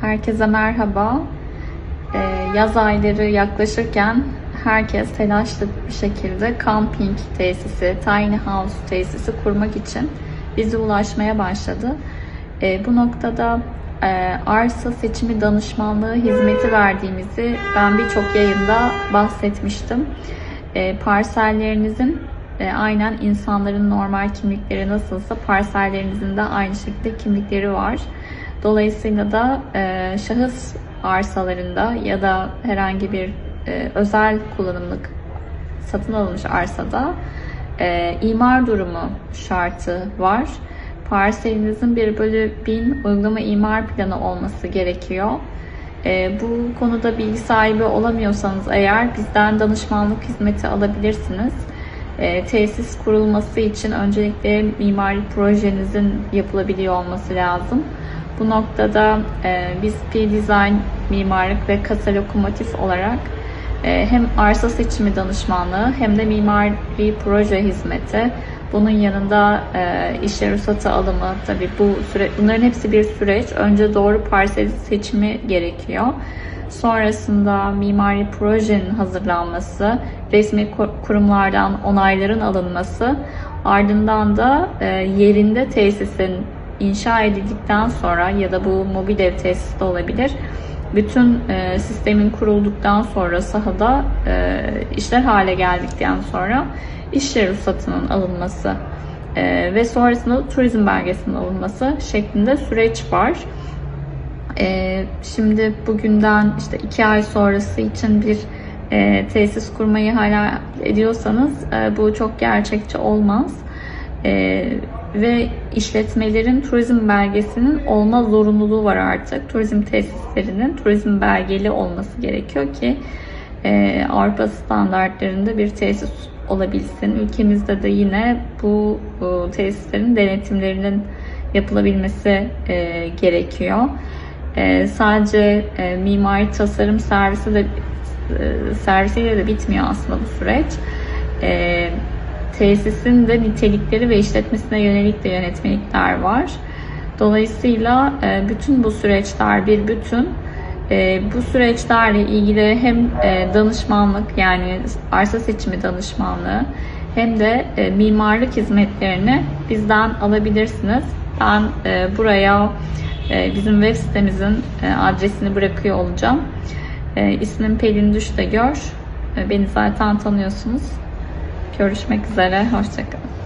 Herkese merhaba. Ee, yaz ayları yaklaşırken herkes telaşlı bir şekilde camping tesisi, tiny house tesisi kurmak için bize ulaşmaya başladı. Ee, bu noktada e, arsa seçimi danışmanlığı hizmeti verdiğimizi ben birçok yayında bahsetmiştim. E, parsellerinizin e, aynen insanların normal kimlikleri nasılsa parsellerinizin de aynı şekilde kimlikleri var. Dolayısıyla da e, şahıs arsalarında ya da herhangi bir e, özel kullanımlık satın alınmış arsada e, imar durumu şartı var. Parselinizin 1 bölü 1000 uygulama imar planı olması gerekiyor. E, bu konuda bilgi sahibi olamıyorsanız eğer bizden danışmanlık hizmeti alabilirsiniz. E, tesis kurulması için öncelikle mimari projenizin yapılabiliyor olması lazım. Bu noktada e, biz P-Design mimarlık ve kasa lokomotif olarak e, hem arsa seçimi danışmanlığı hem de mimari proje hizmeti bunun yanında e, işe ruhsatı alımı tabii bu süre bunların hepsi bir süreç. Önce doğru parsel seçimi gerekiyor. Sonrasında mimari projenin hazırlanması, resmi kurumlardan onayların alınması, ardından da e, yerinde tesisin inşa edildikten sonra ya da bu mobil ev tesisi de olabilir. Bütün e, sistemin kurulduktan sonra sahada e, işler hale geldikten sonra iş yeri ruhsatının alınması e, ve sonrasında turizm belgesinin alınması şeklinde süreç var. E, şimdi bugünden işte iki ay sonrası için bir e, tesis kurmayı hala ediyorsanız e, bu çok gerçekçi olmaz. E, ve işletmelerin turizm belgesinin olma zorunluluğu var artık. Turizm tesislerinin turizm belgeli olması gerekiyor ki e, Avrupa standartlarında bir tesis olabilsin. Ülkemizde de yine bu, bu tesislerin denetimlerinin yapılabilmesi e, gerekiyor. E, sadece e, mimari tasarım servisi de e, servisiyle de bitmiyor aslında bu süreç. E, tesisin de nitelikleri ve işletmesine yönelik de yönetmelikler var. Dolayısıyla e, bütün bu süreçler bir bütün. E, bu süreçlerle ilgili hem e, danışmanlık yani arsa seçimi danışmanlığı hem de mimarlık hizmetlerini bizden alabilirsiniz. Ben buraya bizim web sitemizin adresini bırakıyor olacağım. İsmim Pelin Düştegör. Beni zaten tanıyorsunuz. Görüşmek üzere. Hoşçakalın.